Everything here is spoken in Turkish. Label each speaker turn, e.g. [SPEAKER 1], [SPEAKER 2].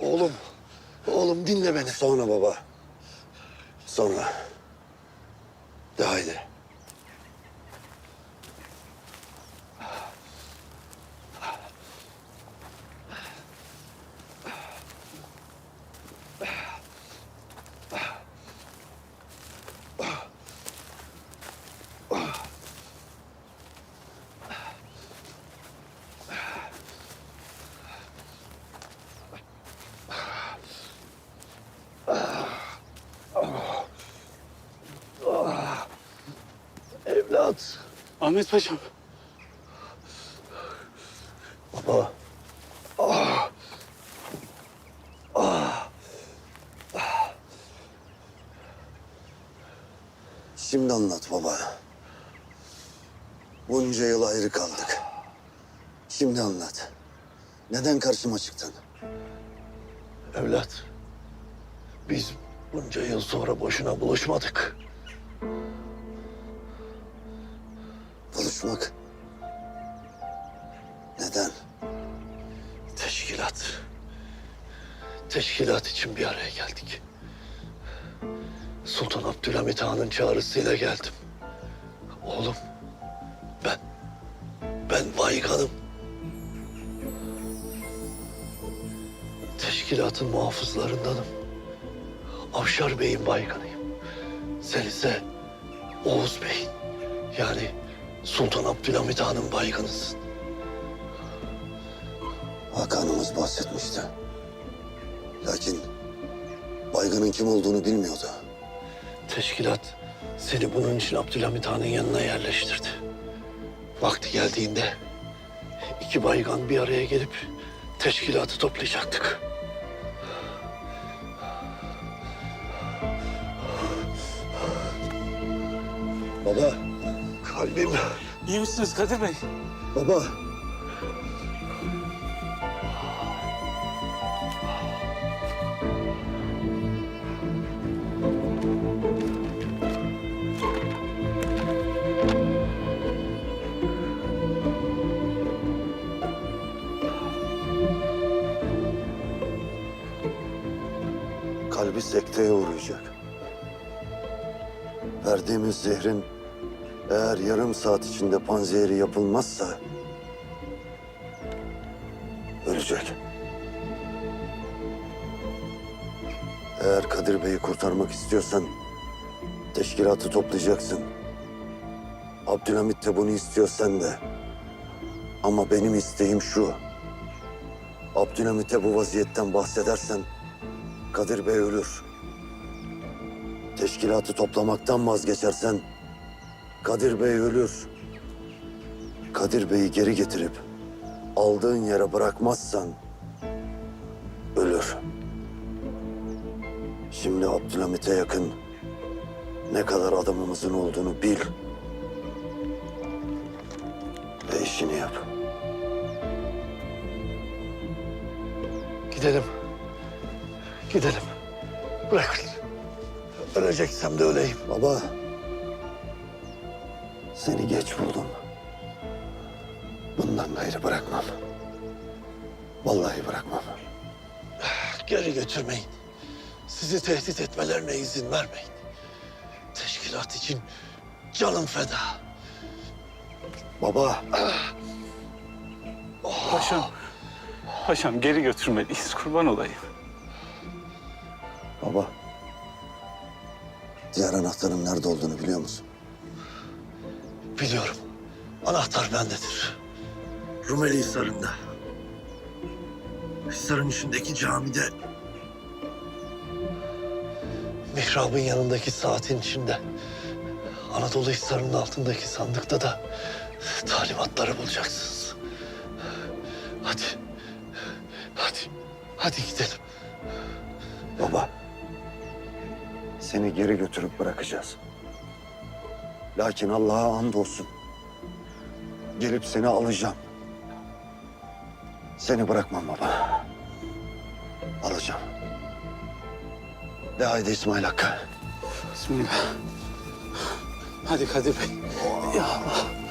[SPEAKER 1] Oğlum, oğlum dinle beni.
[SPEAKER 2] Sonra baba. Sonra. De haydi.
[SPEAKER 1] Evlat.
[SPEAKER 3] Ahmet Paşam.
[SPEAKER 2] Baba. Şimdi anlat baba. Bunca yıl ayrı kaldık. Şimdi anlat. Neden karşıma çıktın?
[SPEAKER 1] Evlat. Biz bunca yıl sonra boşuna buluşmadık.
[SPEAKER 2] Buluşmak. Neden?
[SPEAKER 1] Teşkilat. Teşkilat için bir araya geldik. Sultan Abdülhamit Han'ın çağrısıyla geldim. Oğlum, ben, ben bayganım. Teşkilatın muhafızlarındanım. Avşar Bey'in bayganıyım. Sen ise Oğuz Bey'in, yani Sultan Abdülhamit Han'ın bayganısın.
[SPEAKER 2] Hakan'ımız bahsetmişti. Lakin Baygın'ın kim olduğunu bilmiyordu.
[SPEAKER 1] Teşkilat seni bunun için Abdülhamit Han'ın yanına yerleştirdi. Vakti geldiğinde iki baygan bir araya gelip teşkilatı toplayacaktık.
[SPEAKER 2] Baba,
[SPEAKER 1] Kalbim
[SPEAKER 3] İyi misiniz Kadir Bey?
[SPEAKER 2] baba. Kalbi sekteye uğrayacak. Verdiğimiz zehrin eğer yarım saat içinde panzehiri yapılmazsa ölecek. Eğer Kadir Bey'i kurtarmak istiyorsan teşkilatı toplayacaksın. Abdülhamit de bunu istiyorsan de. Ama benim isteğim şu. Abdülhamit'e bu vaziyetten bahsedersen Kadir Bey ölür. Teşkilatı toplamaktan vazgeçersen Kadir Bey ölür. Kadir Bey'i geri getirip aldığın yere bırakmazsan ölür. Şimdi Abdülhamit'e yakın ne kadar adamımızın olduğunu bil. Ve işini yap.
[SPEAKER 1] gidelim. Gidelim. Bırak. Öleceksem de öleyim.
[SPEAKER 2] Baba. Seni geç buldum. Bundan gayrı bırakmam. Vallahi bırakmam.
[SPEAKER 1] Geri götürmeyin. Sizi tehdit etmelerine izin vermeyin. Teşkilat için canım feda.
[SPEAKER 2] Baba.
[SPEAKER 3] Paşam. Paşam geri götürmeliyiz. Kurban olayım.
[SPEAKER 2] Baba. Diğer anahtarın nerede olduğunu biliyor musun?
[SPEAKER 1] Biliyorum. Anahtar bendedir. Rumeli Hisarı'nda. Hisar'ın içindeki camide. Mihrabın yanındaki saatin içinde. Anadolu Hisarı'nın altındaki sandıkta da talimatları bulacaksınız. Hadi. Hadi. Hadi gidelim.
[SPEAKER 2] Baba. Seni geri götürüp bırakacağız. Lakin Allah'a andolsun. Gelip seni alacağım. Seni bırakmam baba. Alacağım. De haydi İsmail Hakkı.
[SPEAKER 3] Bismillah. Hadi Kadir Bey. Ya Allah.